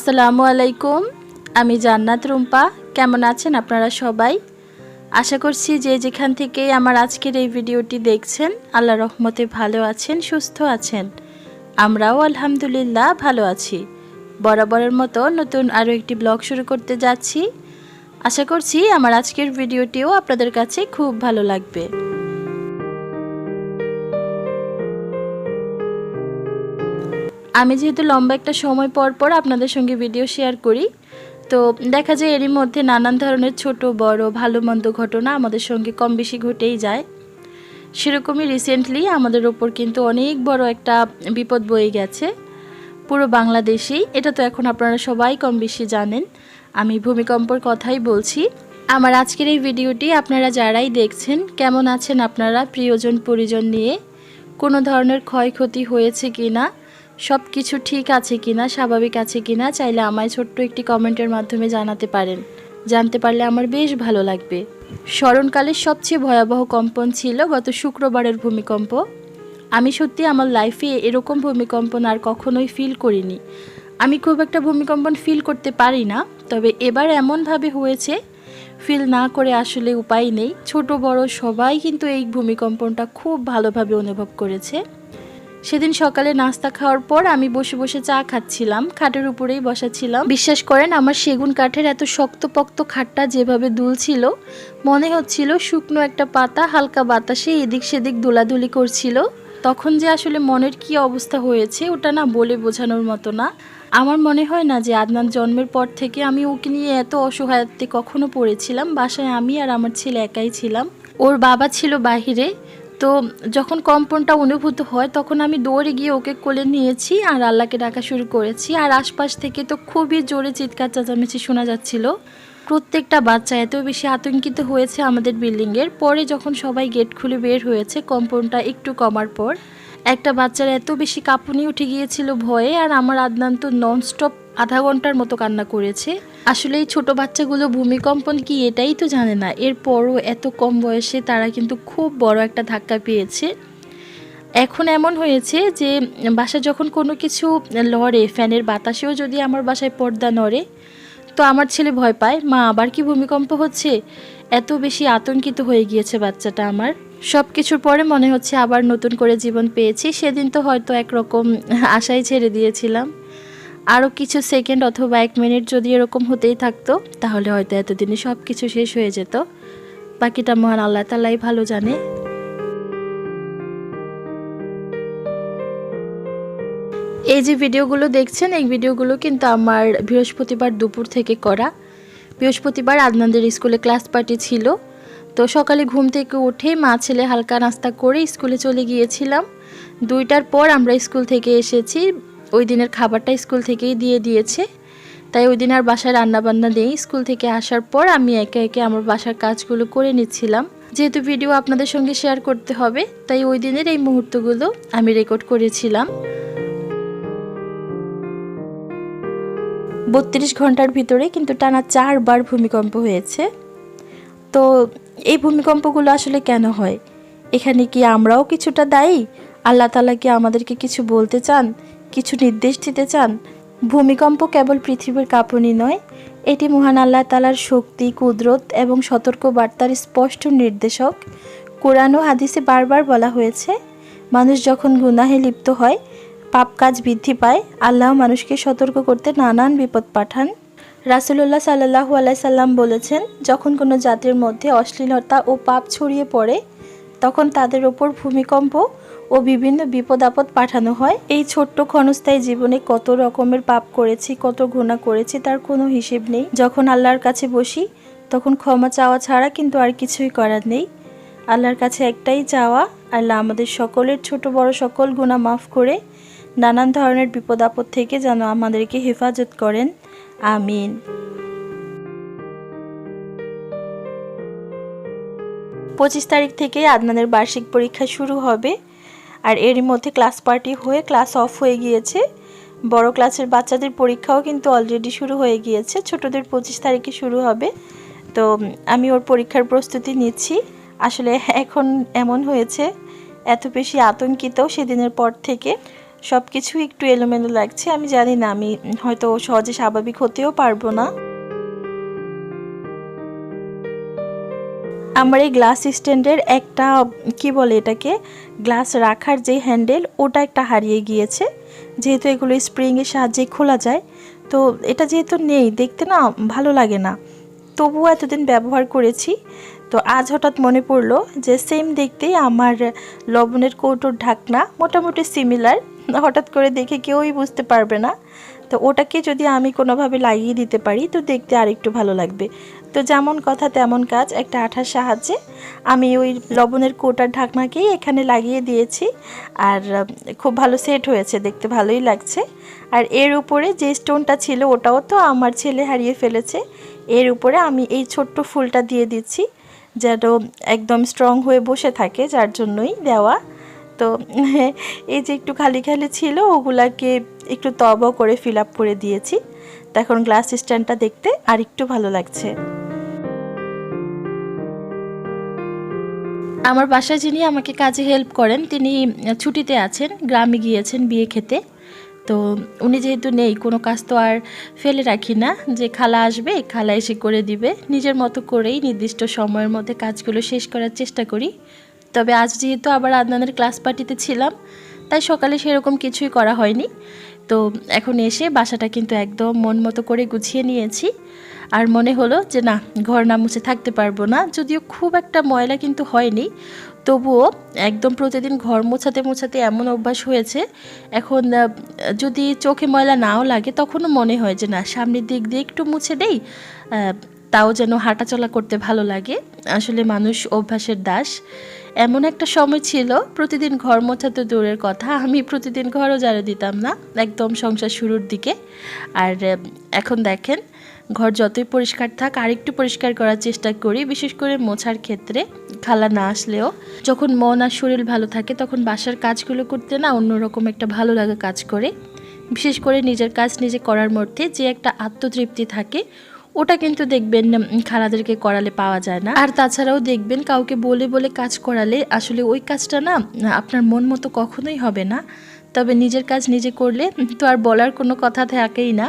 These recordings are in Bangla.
আসসালামু আলাইকুম। আমি জান্নাত রুম্পা। কেমন আছেন আপনারা সবাই? আশা করছি যে যেখান থেকেই আমার আজকের এই ভিডিওটি দেখছেন, আল্লাহ রহমতে ভালো আছেন, সুস্থ আছেন। আমরাও আলহামদুলিল্লাহ ভালো আছি। বরাবরের মতো নতুন আরও একটি ব্লগ শুরু করতে যাচ্ছি। আশা করছি আমার আজকের ভিডিওটিও আপনাদের কাছে খুব ভালো লাগবে। আমি যেহেতু লম্বা একটা সময় পর পর আপনাদের সঙ্গে ভিডিও শেয়ার করি, তো দেখা যায় এরই মধ্যে নানান ধরনের ছোট, বড়, ভালো, মন্দ ঘটনা আমাদের সঙ্গে কম বেশি ঘটেই যায়। সেরকমই রিসেন্টলি আমাদের ওপর কিন্তু অনেক বড় একটা বিপদ বয়ে গেছে। পুরো বাংলাদেশেই, এটা তো এখন আপনারা সবাই কম বেশি জানেন। আমি ভূমিকম্পর কথাই বলছি। আমার আজকের এই ভিডিওটি আপনারা যারাই দেখছেন, কেমন আছেন আপনারা, প্রিয়জন, পরিজন নিয়ে, কোনো ধরনের ক্ষয়ক্ষতি হয়েছে কি না সব কিছু ঠিক আছে কিনা, স্বাভাবিক আছে কিনা, চাইলে আমায় ছোট্ট একটি কমেন্টের মাধ্যমে জানাতে পারেন। জানতে পারলে আমার বেশ ভালো লাগবে। স্মরণকালের সবচেয়ে ভয়াবহ কম্পন ছিল গত শুক্রবারের ভূমিকম্প। আমি সত্যি আমার লাইফে এরকম ভূমিকম্পন আর কখনোই ফিল করিনি। আমি খুব একটা ভূমিকম্পন ফিল করতে পারি না, তবে এবার এমনভাবে হয়েছে ফিল না করে আসলে উপায় নেই। ছোট, বড় সবাই কিন্তু এই ভূমিকম্পনটা খুব ভালোভাবে অনুভব করেছে। সেদিন সকালে নাস্তা খাওয়ার পর আমি বসে বসে চা খাচ্ছিলাম, খাটের উপরেই বসা ছিলাম বিশ্বাস করেন, আমার সেগুন কাঠের এত শক্তপোক্ত খাটটা যেভাবে দুলছিল, মনে হচ্ছিল শুকনো একটা পাতা হালকা বাতাসে এদিক সেদিক দোলাদুলি করছিল। তখন যে আসলে মনের কি অবস্থা হয়েছে, ওটা না বলে বোঝানোর মতো না। আমার মনে হয় না যে আদনান জন্মের পর থেকে আমি ওকে নিয়ে এত অসহায়ত্বে কখনো পড়েছিলাম। বাসায় আমি আর আমার ছেলে একাই ছিলাম। ওর বাবা ছিল বাহিরে তো যখন কম্পনটা অনুভূত হয়, তখন আমি দৌড়ে গিয়ে ওকে কোলে নিয়েছি আর আল্লাহকে ডাকা শুরু করেছি। আর আশপাশ থেকে তো খুবই জোরে চিৎকার চেঁচামেচি শোনা যাচ্ছিল। প্রত্যেকটা বাচ্চা এত বেশি আতঙ্কিত হয়েছে আমাদের বিল্ডিংয়ের। পরে যখন সবাই গেট খুলে বের হয়েছে, কম্পনটা একটু কমার পর একটা বাচ্চার এত বেশি কাঁপুনি উঠে গিয়েছিল ভয়ে আর আমার আদনান তো ননস্টপ আধা ঘণ্টার মতো কান্না করেছে। আসলে এই ছোট বাচ্চাগুলো ভূমিকম্পন কি এটাই তো জানে না। এরপরও এত কম বয়সে তারা কিন্তু খুব বড় একটা ধাক্কা পেয়েছে। এখন এমন হয়েছে যে বাসা যখন কোনো কিছু লড়ে, ফ্যানের বাতাসেও যদি আমার বাসায় পর্দা নড়ে, তো আমার ছেলে ভয় পায়, মা, আবার কি ভূমিকম্প হচ্ছে? এত বেশি আতঙ্কিত হয়ে গিয়েছে বাচ্চাটা আমার। সব কিছুর পরে মনে হচ্ছে আবার নতুন করে জীবন পেয়েছি। সেদিন তো হয়তো একরকম আশাই ছেড়ে দিয়েছিলাম। আরও কিছু সেকেন্ড অথবা এক মিনিট যদি এরকম হতেই থাকতো, তাহলে হয়তো এতদিনে সব কিছু শেষ হয়ে যেত। বাকিটা মহান আল্লাহ তালাই ভালো জানে। এই যে ভিডিওগুলো দেখছেন, এই ভিডিওগুলো কিন্তু আমার বৃহস্পতিবার দুপুর থেকে করা। বৃহস্পতিবার আদনানদের স্কুলে ক্লাস পার্টি ছিল। তো সকালে ঘুম থেকে উঠে মা ছেলে হালকা নাস্তা করে স্কুলে চলে গিয়েছিলাম। দুইটার পর আমরা স্কুল থেকে এসেছি। ওই দিনের খাবারটা স্কুল থেকেই দিয়ে দিয়েছে। তাই ওই দিন আর বাসায় রান্নাবান্না নেই। স্কুল থেকে আসার পর আমি একে একে আমার বাসার কাজগুলো করে নিচ্ছিলাম। যেহেতু ভিডিও আপনাদের সঙ্গে শেয়ার করতে হবে, তাই ওই দিনের এই মুহূর্তগুলো আমি রেকর্ড করেছিলাম। বত্রিশ ঘণ্টার ভিতরে কিন্তু টানা চারবার ভূমিকম্প হয়েছে। তো এই ভূমিকম্পগুলো আসলে কেন হয়? এখানে কি আমরাও কিছুটা দায়ী? আল্লাহ তালা কি আমাদেরকে কিছু বলতে চান? কিছু নির্দেশ দিতে চান? ভূমিকম্প কেবল পৃথিবীর কাঁপুনি নয়, এটি মহান আল্লাহ তালার শক্তি, কুদরত এবং সতর্ক বার্তার স্পষ্ট নির্দেশক। কোরআন ও হাদিসে বারবার বলা হয়েছে, মানুষ যখন গুনাহে লিপ্ত হয়, পাপ কাজ বৃদ্ধি পায়, আল্লাহ মানুষকে সতর্ক করতে নানান বিপদ পাঠান। রাসুলুল্লাহ সাল্লাহু আলাইসাল্লাম বলেছেন, যখন কোনো জাতির মধ্যে অশ্লীলতা ও পাপ ছড়িয়ে পড়ে, তখন তাদের ওপর ভূমিকম্প ও বিভিন্ন বিপদ আপদ পাঠানো হয়। এই ছোট্ট ক্ষণস্থায়ী জীবনে কত রকমের পাপ করেছি, কত গুণা করেছি তার কোনো হিসেব নেই। যখন আল্লাহর কাছে বসি, তখন ক্ষমা চাওয়া ছাড়া কিন্তু আর কিছুই করার নেই। আল্লাহর কাছে একটাই চাওয়া, আল্লাহ আমাদের সকলের ছোট বড় সকল গুণা মাফ করে নানান ধরনের বিপদ আপদ থেকে যেন আমাদেরকে হেফাজত করেন। আমিন। পঁচিশ তারিখ থেকে আদনানের বার্ষিক পরীক্ষা শুরু হবে। আর এরই মধ্যে ক্লাস পার্টি হয়ে ক্লাস অফ হয়ে গিয়েছে। বড় ক্লাসের বাচ্চাদের পরীক্ষাও কিন্তু অলরেডি শুরু হয়ে গিয়েছে। ছোটদের পঁচিশ তারিখে শুরু হবে। তো আমি ওর পরীক্ষার প্রস্তুতি নিচ্ছি। আসলে এখন এমন হয়েছে, এত বেশি আতঙ্কিত সেদিনের পর থেকে। সব কিছু একটু এলোমেলো লাগছে, আমি জানি না, আমি হয়তো সহজে স্বাভাবিক হতেও পারব না। আমার এই গ্লাস স্ট্যান্ডের একটা, কি বলে এটাকে গ্লাস রাখার যে হ্যান্ডেল ওটা একটা হারিয়ে গিয়েছে। যেহেতু এগুলো স্প্রিংয়ের সাহায্যে খোলা যায়, তো এটা যেহেতু নেই, দেখতে না ভালো লাগে না। তবুও এতদিন ব্যবহার করেছি। তো আজ হঠাৎ মনে পড়ল যে সেম দেখতেই আমার লবণের কৌটোর ঢাকনা মোটামুটি সিমিলার হঠাৎ করে দেখে কেউই বুঝতে পারবে না। তো ওটাকে যদি আমি কোনোভাবে লাগিয়ে দিতে পারি, তো দেখতে আরেকটু ভালো লাগবে। তো যেমন কথা তেমন কাজ, একটা আঠার সাহায্যে আমি ওই লবণের কোটার ঢাকনাকেই এখানে লাগিয়ে দিয়েছি। আর খুব ভালো সেট হয়েছে, দেখতে ভালোই লাগছে। আর এর উপরে যে স্টোনটা ছিল, ওটাও তো আমার ছেলে হারিয়ে ফেলেছে। এর উপরে আমি এই ছোট্ট ফুলটা দিয়ে দিচ্ছি, যেন একদম স্ট্রং হয়ে বসে থাকে, যার জন্যই দেওয়া। তো এই যে একটু খালি খালি ছিল, ওগুলাকে একটু তব করে ফিল আপ করে দিয়েছি। তো এখন গ্লাস স্ট্যান্ডটা দেখতে আর একটু ভালো লাগছে। আমার বাসায় যিনি আমাকে কাজে হেল্প করেন, তিনি ছুটিতে আছেন, গ্রামে গিয়েছেন বিয়ে খেতে। তো উনি যেহেতু নেই, কোনো কাজ তো আর ফেলে রাখি না। যে খালা আসবে, খালা এসে করে দিবে। নিজের মতো করেই নির্দিষ্ট সময়ের মধ্যে কাজগুলো শেষ করার চেষ্টা করি। তবে আজ যেহেতু আবার আদনানের ক্লাস পার্টিতে ছিলাম, তাই সকালে সেরকম কিছুই করা হয়নি। তো এখন এসে বাসাটা কিন্তু একদম মন মতো করে গুছিয়ে নিয়েছি। আর মনে হলো যে না, ঘর না মুছে থাকতে পারব না, যদিও খুব একটা ময়লা কিন্তু হয়নি। তবুও একদম প্রতিদিন ঘর মোছাতে মোছাতে এমন অভ্যাস হয়েছে, এখন যদি চোখে ময়লা নাও লাগে তখনও মনে হয় যে না, সামনের দিক দিয়ে একটু মুছে দেই তাও যেন হাঁটাচলা করতে ভালো লাগে। আসলে মানুষ অভ্যাসের দাস। এমন একটা সময় ছিল, প্রতিদিন ঘর মোছা তো দূরের কথা, আমি প্রতিদিন ঘরও ঝাড়ু দিতাম না, একদম সংসার শুরুর দিকে। আর, এখন দেখেন, ঘর যতই পরিষ্কার থাক, আরেকটু পরিষ্কার করার চেষ্টা করি, বিশেষ করে মোছার ক্ষেত্রে। খালা না আসলেও, যখন মন আর শরীর ভালো থাকে, তখন বাসার কাজগুলো করতে না অন্যরকম একটা ভালো লাগা কাজ করে। বিশেষ করে নিজের কাজ নিজে করার মধ্যে যে একটা আত্মতৃপ্তি থাকে ওটা কিন্তু দেখবেন খালাদেরকে করালে পাওয়া যায় না। আর তাছাড়াও দেখবেন কাউকে বলে বলে কাজ করালে আসলে ওই কাজটা না, আপনার মন মতো কখনোই হবে না। তবে নিজের কাজ নিজে করলে তো আর বলার কোনো কথা থাকেই না।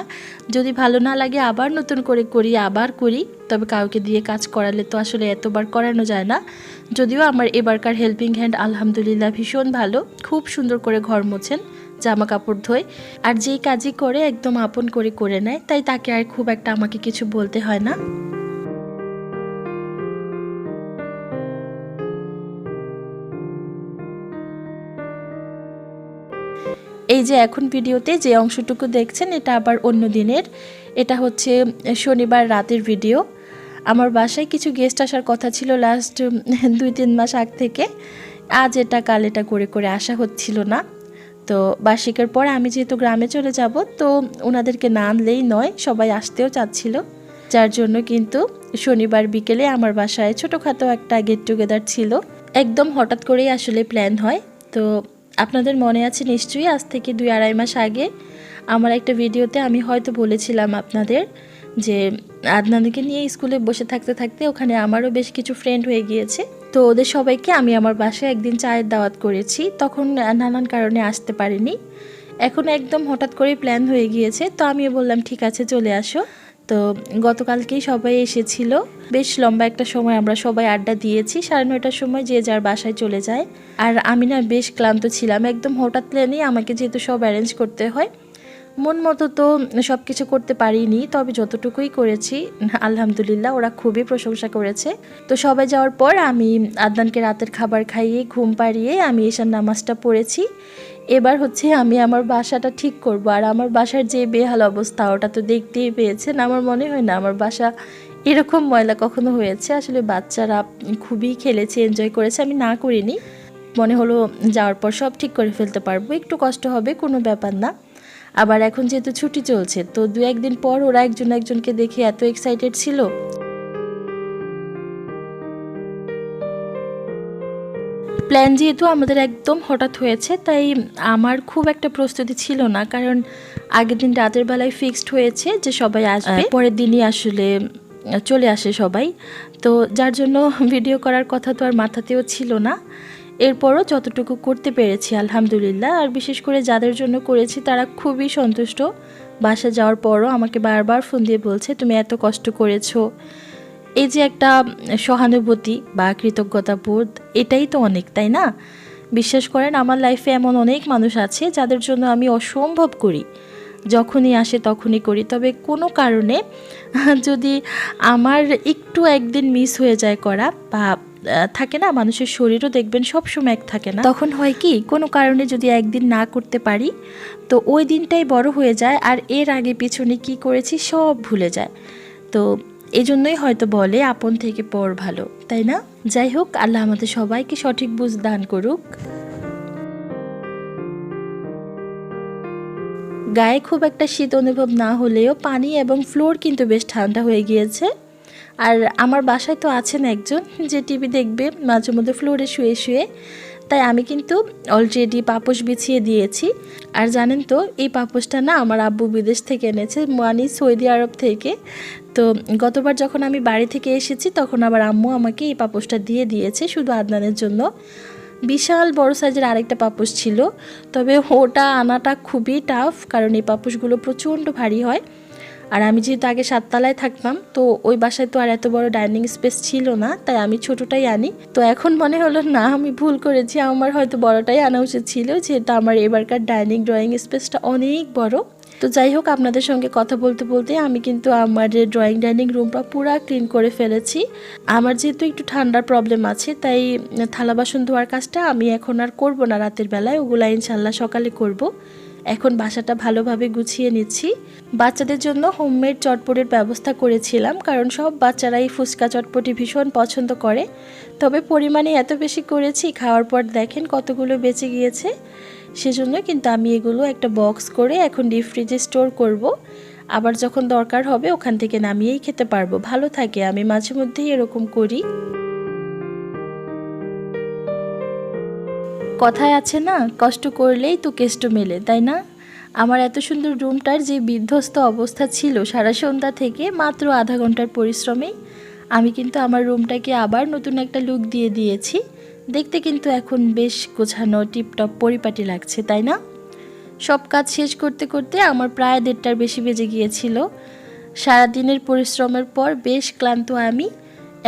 যদি ভালো না লাগে আবার নতুন করে করি, আবার করি, তবে কাউকে দিয়ে কাজ করালে তো আসলে এতবার করানো যায় না। যদিও আমার এবারকার হেল্পিং হ্যান্ড আলহামদুলিল্লাহ ভীষণ ভালো, খুব সুন্দর করে ঘর মোছেন। জামা কাপড় ধোয়। আর যেই কাজই করে, একদম আপন করে করে নেয়। তাই তাকে আর খুব একটা আমাকে কিছু বলতে হয় না। এই যে এখন ভিডিওতে যে অংশটুকু দেখছেন, এটা আবার অন্য দিনের। এটা হচ্ছে শনিবার রাতের ভিডিও। আমার বাসায় কিছু গেস্ট আসার কথা ছিল লাস্ট দুই তিন মাস আগ থেকে। আজ এটা, কাল এটা করে করে আসা হচ্ছিল না। তো বার্ষিকের পর আমি যেহেতু গ্রামে চলে যাব, তো ওনাদেরকে না আনলেই নয়, সবাই আসতেও চাচ্ছিল। যার জন্য কিন্তু শনিবার বিকেলে আমার বাসায় ছোটোখাটো একটা গেট টুগেদার ছিল। একদম হঠাৎ করেই আসলে প্ল্যান হয়। তো আপনাদের মনে আছে নিশ্চয়ই আজ থেকে দুই আড়াই মাস আগে আমার একটা ভিডিওতে আমি হয়তো বলেছিলাম আপনাদের যে আদনানকে নিয়ে স্কুলে বসে থাকতে থাকতে ওখানে আমারও বেশ কিছু ফ্রেন্ড হয়ে গিয়েছে। তো ওদের সবাইকে আমি আমার বাসায় একদিন চায়ের দাওয়াত করেছি। তখন নানান কারণে আসতে পারিনি। এখন একদম হঠাৎ করে প্ল্যান হয়ে গিয়েছে। তো আমিও বললাম, ঠিক আছে, চলে আসো। তো গতকালকেই সবাই এসেছিল। বেশ লম্বা একটা সময় আমরা সবাই আড্ডা দিয়েছি। সাড়ে নয়টার সময় যে যার বাসায় চলে যায়। আর আমি না বেশ ক্লান্ত ছিলাম। একদম হঠাৎ প্ল্যানেই আমাকে যেহেতু সব অ্যারেঞ্জ করতে হয় মন মতো তো সব কিছু করতে পারিনি, তবে যতটুকুই করেছি, আলহামদুলিল্লাহ ওরা খুবই প্রশংসা করেছে। তো সবাই যাওয়ার পর আমি আদনানকে রাতের খাবার খাইয়ে, ঘুম পাড়িয়ে আমি এসার নামাজটা পড়েছি। এবার হচ্ছে আমি আমার বাসাটা ঠিক করব, আর আমার বাসার যে বেহাল অবস্থা, ওটা তো দেখতেই পেয়েছেন। আমার মনে হয় না, আমার বাসা এরকম ময়লা কখনো হয়েছে। আসলে বাচ্চারা খুবই খেলেছে এনজয় করেছে, আমি না করিনি। মনে হলো যাওয়ার পর সব ঠিক করে ফেলতে পারব, একটু কষ্ট হবে, কোনো ব্যাপার না। আবার এখন যেহেতু ছুটি চলছে তো দু একদিন পর ওরা একজন একজনকে দেখে এত এক্সাইটেড ছিল। প্ল্যান যেহেতু আমাদের একদম হঠাৎ হয়েছে তাই আমার খুব একটা প্রস্তুতি ছিল না কারণ আগের দিন রাতের বেলায় ফিক্সড হয়েছে যে সবাই আসবে। পরের দিনই আসলে চলে আসে সবাই। তো যার জন্য ভিডিও করার কথা তো আর মাথাতেও ছিল না। এরপরও যতটুকু করতে পেরেছি, আলহামদুলিল্লাহ। আর বিশেষ করে যাদের জন্য করেছি, তারা খুবই সন্তুষ্ট। বাসা যাওয়ার পরও আমাকে বারবার ফোন দিয়ে বলছে, তুমি এত কষ্ট করেছ। এই যে একটা সহানুভূতি বা কৃতজ্ঞতা বোধ, এটাই তো অনেক, তাই না? বিশ্বাস করেন, আমার লাইফে এমন অনেক মানুষ আছে, যাদের জন্য আমি অসম্ভব করি। যখনই আসে তখনই করি। তবে কোনো কারণে যদি আমার একটু একদিন মিস হয়ে যায় করা বা থাকে না? মানুষের শরীরও দেখবেন সব সময় এক থাকে না। তখন হয় কি, কোনো কারণে যদি একদিন না করতে পারি, তো ওই দিনটাই বড় হয়ে যায় আর এর আগে পিছনে কি করেছি সব ভুলে যায়। তো এই জন্যই হয়তো বলে আপন থেকে পর ভালো, তাই না? যাই হোক, আল্লাহ আমাদের সবাইকে সঠিক বুঝ দান করুক। গায়ে খুব একটা শীত অনুভব না হলেও পানি এবং ফ্লোর কিন্তু বেশ ঠান্ডা হয়ে গিয়েছে। আর আমার বাসায় তো আছেন একজন যে টিভি দেখবে, মাঝে মধ্যে ফ্লোরে শুয়ে শুয়ে। তাই আমি কিন্তু অলরেডি পাপোশ বিছিয়ে দিয়েছি। আর জানেন তো, এই পাপোশটা না আমার আব্বু বিদেশ থেকে এনেছে মানে সৌদি আরব থেকে। তো গতবার যখন আমি বাড়ি থেকে এসেছি, তখন আবার আম্মু আমাকে এই পাপোশটা দিয়ে দিয়েছে শুধু আদনানের জন্য। বিশাল বড় সাইজের আরেকটা পাপোশ ছিল। তবে ওটা আনাটা খুবই টাফ কারণ এই পাপোশগুলো প্রচণ্ড ভারী হয়। আর আমি যেহেতু আগে সাততলায় থাকতাম, তো ওই বাসায় তো আর এত বড় ডাইনিং স্পেস ছিল না, তাই আমি ছোটটাই আনি। তো এখন মনে হলো, না, আমি ভুল করেছি, আমার হয়তো বড়টাই আনা উচিত ছিল, যেহেতু আমার এবারকার ডাইনিং ড্রয়িং স্পেসটা অনেক বড়। তো যাই হোক, আপনাদের সঙ্গে কথা বলতে বলতে আমি কিন্তু আমার ড্রয়িং ডাইনিং রুমটা পুরা ক্লিন করে ফেলেছি। আমার যেহেতু একটু ঠান্ডার প্রবলেম আছে, তাই থালা বাসন ধোয়ার কাজটা আমি এখন আর করব না রাতের বেলায়, ওগুলা ইনশাল্লাহ সকালে করব। এখন বাসাটা ভালোভাবে গুছিয়ে নিচ্ছি। বাচ্চাদের জন্য হোমমেড চটপটের ব্যবস্থা করেছিলাম, কারণ সব বাচ্চারাই ফুচকা চটপটি ভীষণ পছন্দ করে। তবে পরিমাণে এত বেশি করেছি, খাওয়ার পর দেখেন কতগুলো বেঁচে গিয়েছে। সেজন্য কিন্তু আমি এগুলো একটা বক্স করে এখন ডিপ ফ্রিজে স্টোর করব। আবার যখন দরকার হবে ওখান থেকে নামিয়েই খেতে পারব। ভালো থাকে, আমি মাঝে মধ্যেই এরকম করি। কথায় আছে না, কষ্ট করলেই তো কেষ্ট মেলে, তাই না? আমার এত সুন্দর রুমটার যে বিধ্বস্ত অবস্থা ছিল সারা সন্ধ্যা থেকে মাত্র আধা ঘণ্টার পরিশ্রমেই, আমি কিন্তু আমার রুমটাকে আবার নতুন একটা লুক দিয়ে দিয়েছি। দেখতে কিন্তু এখন বেশ গোছানো, টিপটপ, পরিপাটি লাগছে, তাই না? সব কাজ শেষ করতে করতে আমার প্রায় দেড়টার বেশি বেজে গিয়েছিল। সারাদিনের পরিশ্রমের পর বেশ ক্লান্ত আমি,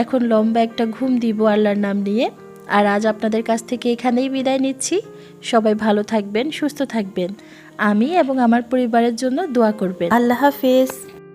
এখন লম্বা একটা ঘুম দিব আল্লাহর নাম নিয়ে। আর আজ আপনাদের কাছ থেকে এখানেই বিদায় নিচ্ছি। সবাই ভালো থাকবেন, সুস্থ থাকবেন। আমি এবং আমার পরিবারের জন্য দোয়া করবেন। আল্লাহ হাফেজ।